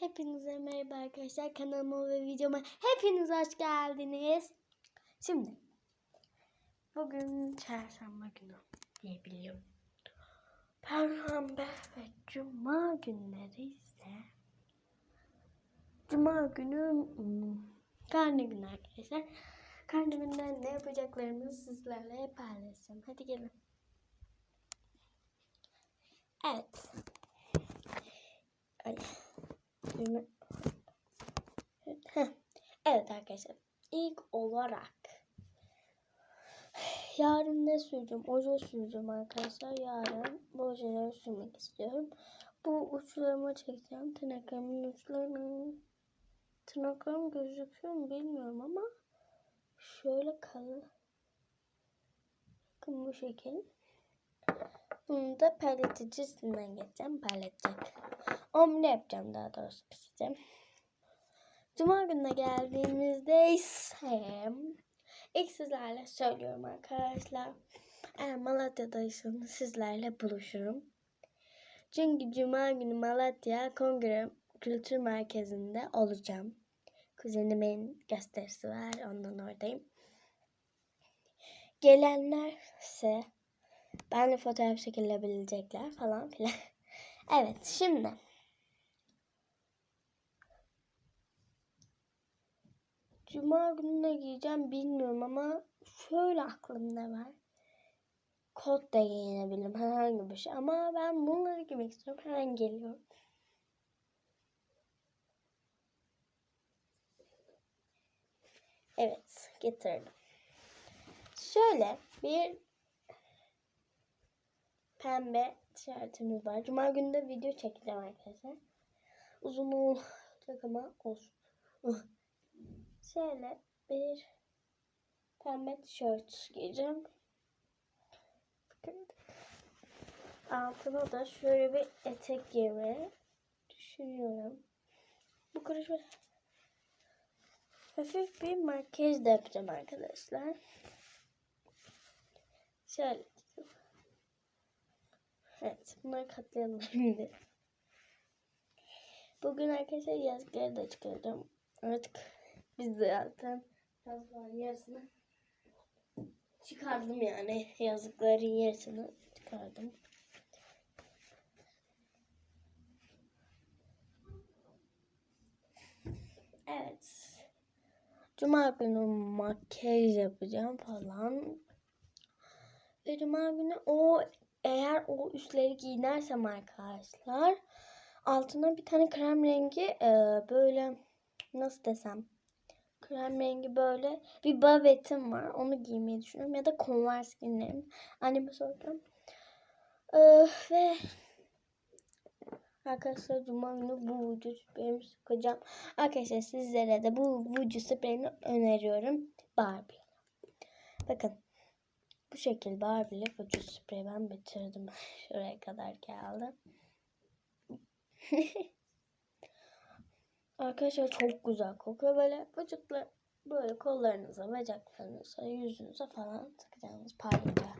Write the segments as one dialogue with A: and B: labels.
A: Hepinize merhaba arkadaşlar. Kanalıma ve videoma hepiniz hoş geldiniz. Şimdi bugün çarşamba günü diyebiliyorum. Perşembe ve cuma günleri ise cuma günü hmm, karne günü arkadaşlar. Karne gününden ne yapacaklarımı sizlerle paylaşacağım. Hadi gelin. Evet. Düğme-. Evet arkadaşlar. İlk olarak yarın ne süreceğim? Oje süreceğim arkadaşlar. Yarın bu ojeleri sürmek istiyorum. Bu uçlarıma çekeceğim. Tırnaklarımın uçlarını. Tırnaklarım gözüküyor mu bilmiyorum ama şöyle kalın. Bakın bu şekil. Bunu da parlatıcısından geçeceğim. Parlatacak. Omle yapacağım daha doğrusu pişireceğim. Cuma gününe geldiğimizde ise ilk sizlerle söylüyorum arkadaşlar. Eğer Malatya'daysanız sizlerle buluşurum. Çünkü Cuma günü Malatya Kongre Kültür Merkezi'nde olacağım. Kuzenimin gösterisi var. Ondan oradayım. Gelenler ise benimle fotoğraf çekilebilecekler falan filan. Evet şimdi Cuma günü ne giyeceğim bilmiyorum ama şöyle aklımda var. Kot da giyinebilirim herhangi bir şey ama ben bunları giymek istiyorum. Hemen geliyorum. Evet getirdim. Şöyle bir pembe tişörtümüz var. Cuma günü de video çekeceğim arkadaşlar. Uzun olacak ama olsun. Şöyle bir pembe tişört giyeceğim. Altına da şöyle bir etek giymeyi düşünüyorum. Bu karışma hafif bir makyaj da yapacağım arkadaşlar. Şöyle. Evet, bunları katlayalım şimdi. Bugün arkadaşlar yazgıları da çıkardım. Artık biz de zaten yazgıların yarısını çıkardım yani. Yazıkların yarısını çıkardım. Evet. Cuma günü makyaj yapacağım falan. Ve Cuma günü o eğer o üstleri giyinersem arkadaşlar altına bir tane krem rengi e, böyle nasıl desem krem rengi böyle bir bavetim var. Onu giymeyi düşünüyorum. Ya da Converse giyinerim. Anneme soracağım. E, ve Arkadaşlar Cuma günü bu vücut spreyimi sıkacağım. Arkadaşlar sizlere de bu vücut spreyini öneriyorum. Barbie. Bakın. Bu şekilde Barbie'li vücut spreyi ben bitirdim. Şuraya kadar geldi. Arkadaşlar çok güzel kokuyor. Böyle vücutla böyle kollarınıza, bacaklarınıza, yüzünüze falan sıkacağınız parlıyor.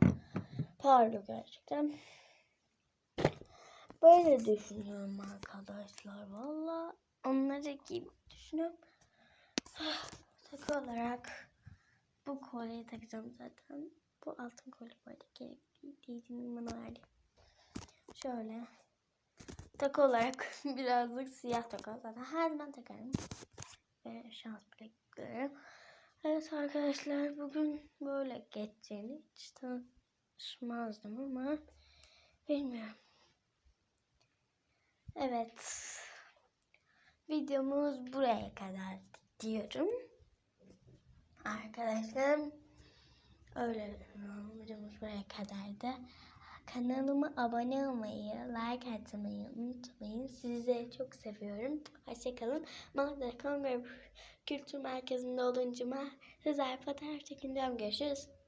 A: Parlıyor gerçekten. Böyle düşünüyorum arkadaşlar. Valla onları giyip düşünüyorum. Takı olarak bu kolyeyi takacağım zaten. Bu altın bu arada. Giydiğim bana verdi. Şöyle. Takı olarak birazcık siyah takı zaten. Her zaman takarım. Ve şans bilekleri. Evet arkadaşlar bugün böyle geçeceğini hiç tanışmazdım ama bilmiyorum. Evet. Videomuz buraya kadar diyorum. Arkadaşlar öyle videomuz buraya kadardı. Kanalıma abone olmayı, like atmayı unutmayın. Sizleri çok seviyorum. Hoşçakalın. Malatya Kongre Kültür Merkezi'nde olunca sizler fotoğraf çekeceğim. Görüşürüz.